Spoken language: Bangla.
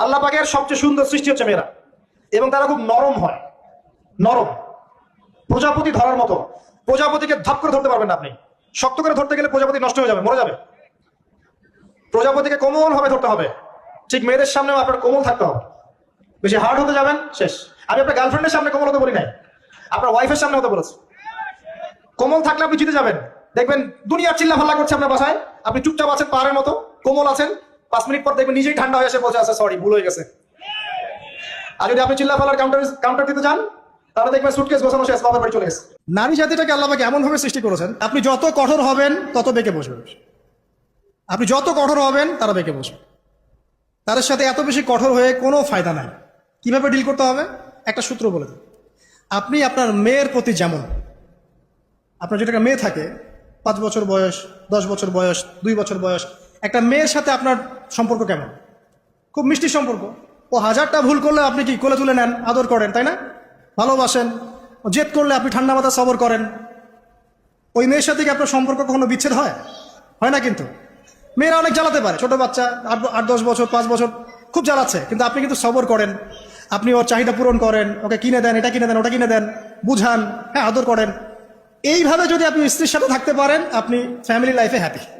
আল্লাহ পাকের সবচেয়ে সুন্দর সৃষ্টি হচ্ছে মেয়েরা। এবং তারা খুব নরম হয়। নরম। প্রজাপতি ধরার মতো। প্রজাপতিকে ধাপ করে ধরতে পারবেন না আপনি। শক্ত করে ধরতে গেলে প্রজাপতি নষ্ট হয়ে যাবে, মরে যাবে। প্রজাপতিকে কোমল ভাবে ধরতে হবে। ঠিক মেয়েদের সামনেও আপনার কোমল থাকতে হবে। বেশি হার্ড হতে যাবেন, শেষ। আমি আপনার গার্লফ্রেন্ডের সামনে কোমল হতে বলি নাই। আপনার ওয়াইফের সামনে হতে বলেছি। কোমল থাকলে আপনি জিতে যাবেন। দেখবেন দুনিয়ার চিল্লা ফাল্লা করছে আপনার বাসায়। আপনি চুপচাপ আছেন পাহাড়ের মতো, কোমল আছেন। পাঁচ মিনিট পর দেখবেন নিজেই ঠান্ডা হয়ে এসে বলছে সরি ভুল হয়ে গেছে। আর যদি আপনি চিল্লা ফাল্লার কাউন্টার কাউন্টার দিতে চান, তাহলে দেখবেন সুটকেস গোছানো শেষ বাবার বাড়ি চলে গেছে নারী জাতিটাকে আল্লাহ পাক এমন সৃষ্টি করেছেন, আপনি যত কঠোর হবেন, তত বেঁকে বসবেন। আপনি যত কঠোর হবেন, তারা বেঁকে বসবে। তাদের সাথে এত বেশি কঠোর হয়ে কোনো ফায়দা নাই। কীভাবে ডিল করতে হবে? একটা সূত্র বলে দিন আপনি আপনার মেয়ের প্রতি যেমন, আপনার একটা মেয়ে থাকে, পাঁচ বছর বয়স, দশ বছর বয়স, দুই বছর বয়স, একটা মেয়ের সাথে আপনার সম্পর্ক কেমন? খুব মিষ্টি সম্পর্ক। ও হাজারটা ভুল করলে আপনি কি কোলে তুলে নেন, আদর করেন, তাই না? ভালোবাসেন জেদ করলে আপনি ঠান্ডা মাথা সবর করেন। ওই মেয়ের সাথে কি আপনার সম্পর্ক কখনো বিচ্ছেদ হয়? হয় না কিন্তু। মেয়েরা অনেক জ্বালাতে পারে, ছোট বাচ্চা, আট আট, দশ বছর, পাঁচ বছর, খুব জ্বালাচ্ছে। কিন্তু আপনি কিন্তু সবর করেন। আপনি ওর চাহিদা পূরণ করেন, ওকে কিনে দেন, এটা কিনে দেন, ওটা কিনে দেন, বুঝান হ্যাঁ আদর করেন। এইভাবে যদি আপনি স্ত্রীর সাথে থাকতে পারেন, আপনি ফ্যামিলি লাইফে হ্যাপি